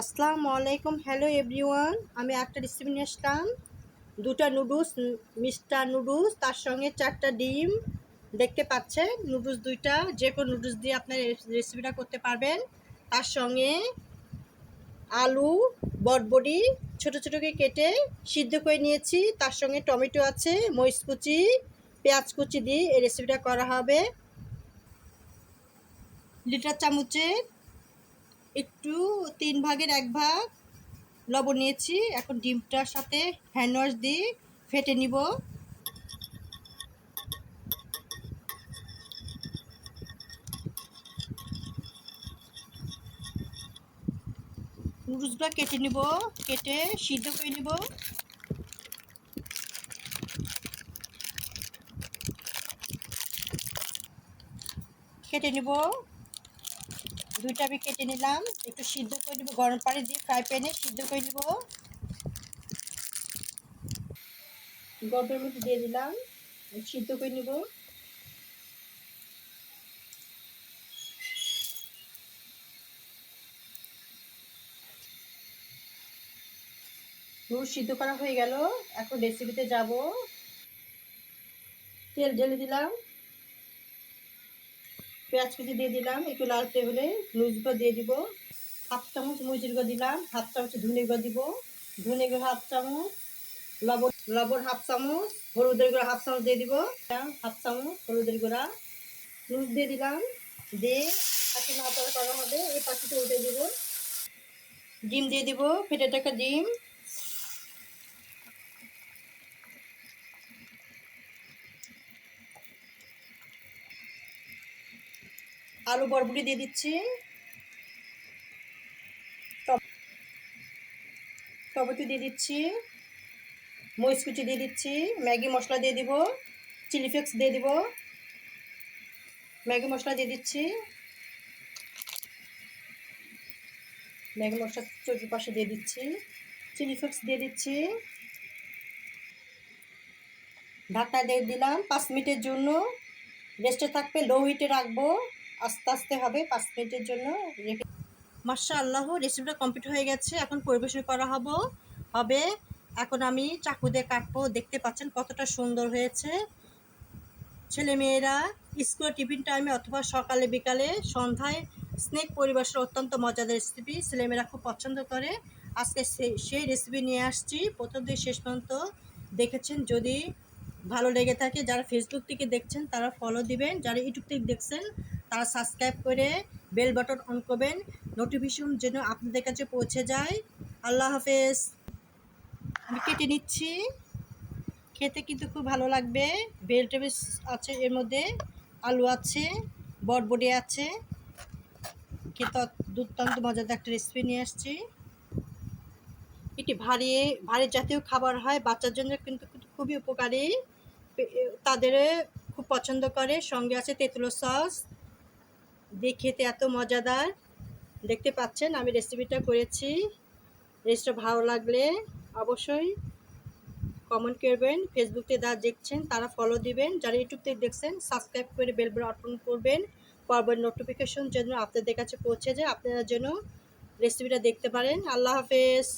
আসসালামু আলাইকুম, hello everyone. আমি একটা রেসিপি নিয়ে আসলাম। দুটা নুডলস মিস্টার নুডলস, তার সঙ্গে চারটা ডিম। দেখতে পাচ্ছেন, নুডলস দুইটা, যে কোনো নুডলস দিয়ে আপনার রেসিপিটা করতে পারবেন। তার সঙ্গে আলু, বটবডি, ছোটো ছোটো করে কেটে সিদ্ধ করে নিয়েছি। তার সঙ্গে টমেটো আছে, মরিচ কুচি, পেঁয়াজ কুচি দিয়ে এই রেসিপিটা করা হবে। লিটার চামচের একটু তিন ভাগের এক ভাগ লবণ নিয়েছি। এখন ডিমটার সাথে হ্যান্ড ওয়াশ দিয়ে ফেটে নিব। নুডলসগুলো কেটে নিব, কেটে সিদ্ধ করে নিব। কেটে নিব। দুইটা আমি কেটে নিলাম। একটু সিদ্ধ করে নিব, গরম পানি দিয়ে ফ্রাই প্যানে সিদ্ধ করে নিব। গরমের মধ্যে দিয়ে দিলাম, সিদ্ধ করে নিব। নুন সিদ্ধ করা হয়ে গেল, এখন রেসিপিতে যাব। তেল ঢেলে দিলাম। পেঁয়াজ কুচি দিয়ে দিলাম, একটু লাল টেবিলে নুজগুলো দিয়ে দিব, হাফ চামচ মরিচের গুঁড়ো দিলাম, হাফ চামচ ধনে গুঁড়ো দিব, ধনে গুঁড়ো হাফ চামচ, লবণ লবণ হাফ চামচ, হলুদের গুঁড়ো হাফ চামচ দিয়ে দিব, হাফ চামচ হলুদের গুঁড়া নুজ দিয়ে দিলাম, দিয়ে পাখি নাড়াচাড়া করা হবে, এই পাখিটা উঠে দিব, ডিম দিয়ে দিব, ফেটে টাকা ডিম। আলু বরবটি দিয়ে দিচ্ছি। টমেটো দিয়ে দিচ্ছি। মরিচ কুচি দিয়ে দিচ্ছি। ম্যাগি মশলা দিয়ে দিব। চিলি ফ্লেক্স দিয়ে দিব। ম্যাগি মশলা দিয়ে দিচ্ছি। ম্যাগি মশলা চৌকি পাশে দিয়ে দিচ্ছি। চিলি ফ্লেক্স দিয়ে দিচ্ছি। ঢাকনা দিয়ে দিলাম। পাঁচ মিনিটের জন্য। রেস্টে থাকবে লো হিটে রাখব। আস্তে আস্তে হবে, পাঁচ মিনিটের জন্য মাসা আল্লাহ রেসিপিটা কমপ্লিট হয়ে গেছে। এখন পরিবেশন করা হব। হবে, এখন আমি চাকু দিয়ে কাটবো। দেখতে পাচ্ছেন কতটা সুন্দর হয়েছে। ছেলে মেয়েরা স্কুলে টিফিন টাইমে অথবা সকালে, বিকালে, সন্ধ্যায় স্নেক পরিবেশের অত্যন্ত মজাদার রেসিপি ছেলেমেয়েরা খুব পছন্দ করে। আজকে সেই রেসিপি নিয়ে আসছি। প্রথম দিয়ে শেষ পর্যন্ত দেখেছেন। যদি ভালো লেগে থাকে, যারা ফেসবুক থেকে দেখছেন, তারা ফলো দিবেন। যারা ইউটিউব থেকে দেখছেন তারা সাবস্ক্রাইব করে বেল বাটন অন করবেন নোটিফিকেশন যেন আপনাদের কাছে পৌঁছে যায়। আল্লাহ হাফেজ। আমি কেটে নিচ্ছি। খেতে কিন্তু খুব ভালো লাগবে। ভেজিটেবলস আছে এর মধ্যে। আলু আছে বটবডি আছে। খেতে দুর্দান্ত মজাদার একটা রেসিপি নিয়ে আসছি। এটি ভারী ভারী জাতীয় খাবার হয়, বাচ্চার জন্য কিন্তু খুবই উপকারী। তাদের খুব পছন্দ করে। সঙ্গে আছে তেঁতুলো সস দিয়ে খেতে এত মজাদার। দেখতে পাচ্ছেন, আমি রেসিপিটা করেছি। রেসিপিটা ভালো লাগলে অবশ্যই কমেন্ট করবেন। ফেসবুকে যা দেখছেন, তারা ফলো দিবেন। যারা ইউটিউব থেকে দেখছেন সাবস্ক্রাইব করে বেল বাটন করবেন। পরবর্তী নোটিফিকেশন যেন আপনাদের কাছে পৌঁছে যায়, আপনারা যেন রেসিপিটা দেখতে পারেন। আল্লাহ হাফেজ।